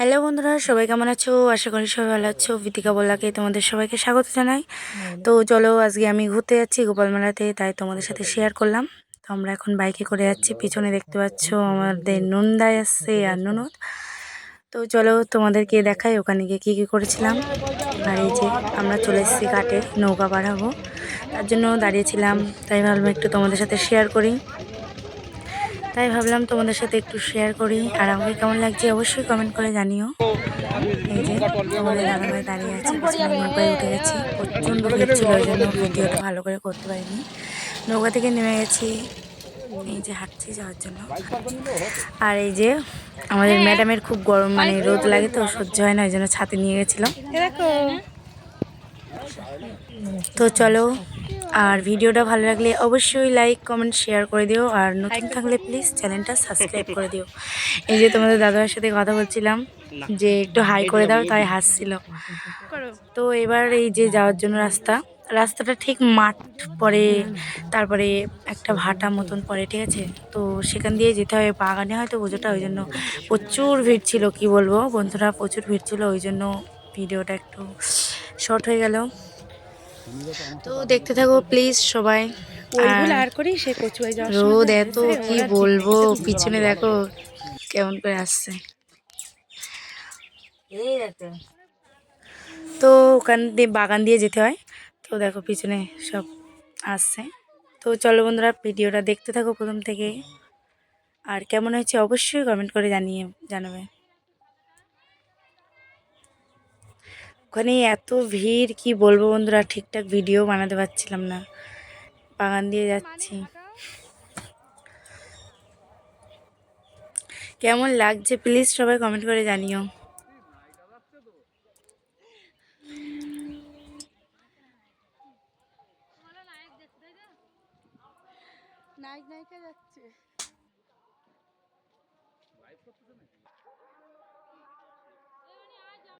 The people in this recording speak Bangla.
হ্যালো বন্ধুরা সবাই কেমন আছো? আশা করি সবাই ভালো আছো। বিতিকা বলাকে তোমাদের সবাইকে স্বাগত জানাই। তো চলো আজকে আমি ঘুরতে যাচ্ছি গোপাল মেলাতে তাই তোমাদের সাথে শেয়ার করলাম। তো আমরা এখন বাইকে করে যাচ্ছি। পিছনে দেখতে পাচ্ছ আমাদের নন্দায় আসছে আর ননদ। তো চলো তোমাদেরকে দেখাই ওখানে গিয়ে কী কী করেছিলাম। আর এই যে আমরা চলে এসেছি ঘাটে নৌকা বাড়াবো তার জন্য দাঁড়িয়েছিলাম তাই ভাবলাম একটু তোমাদের সাথে শেয়ার করি। তাই ভাবলাম তোমাদের সাথে একটু শেয়ার করি। আর আমাকে কেমন লাগছে অবশ্যই কমেন্ট করে জানিও। এই যে আমাদের দাদাভাই দাঁড়িয়ে আছে নৌকায় উঠে গেছি। প্রচণ্ড ভিড় ছিল ওই জন্য ভিডিওটা ভালো করে করতে পারিনি। নৌকা থেকে নেমে গেছি এই যে হাঁটছি যাওয়ার জন্য। আর এই যে আমাদের ম্যাডামের খুব গরম মানে রোদ লাগে তো সহ্য হয় না ওই জন্য ছাতে নিয়ে গেছিলাম। তো চলো আর ভিডিওটা ভালো লাগলে অবশ্যই লাইক কমেন্ট শেয়ার করে দিও। আর নতুন থাকলে প্লিজ চ্যানেলটা সাবস্ক্রাইব করে দিও। এই যে তোমাদের দাদার সাথে কথা বলছিলাম যে একটু হাই করে দাও তাই হাসছিল। তো এবার এই যে যাওয়ার জন্য রাস্তা রাস্তাটা ঠিক মাঠ পরে তারপরে একটা ভাটা মতন পড়ে ঠিক আছে? তো সেখান দিয়ে যেতে হবে বাগানে হয়তো পুজোটা ওই জন্য প্রচুর ভিড় ছিল কি বলব? বন্ধুরা প্রচুর ভিড় ছিল ওই জন্য ভিডিওটা একটু শর্ট হয়ে গেল। তো দেখতে থাকো প্লিজ সবাই। রোদ এত কি বলব? পিছনে দেখো কেমন করে আসছে। তো ওখান দিয়ে বাগান দিয়ে যেতে হয়। তো দেখো পিছনে সব আসছে। তো চলো বন্ধুরা ভিডিওটা দেখতে থাকো প্রথম থেকে। আর কেমন হয়েছে অবশ্যই কমেন্ট করে জানিয়ে জানাবে। ওখানে এত ভিড় কি বলব বন্ধুরা ঠিকঠাক ভিডিও বানাতে পারছিলাম না। বাগান দিয়ে যাচ্ছি। কেমন লাগছে? প্লিজ সবাই কমেন্ট করে জানিও। নায়ক নায়িকা যাচ্ছে।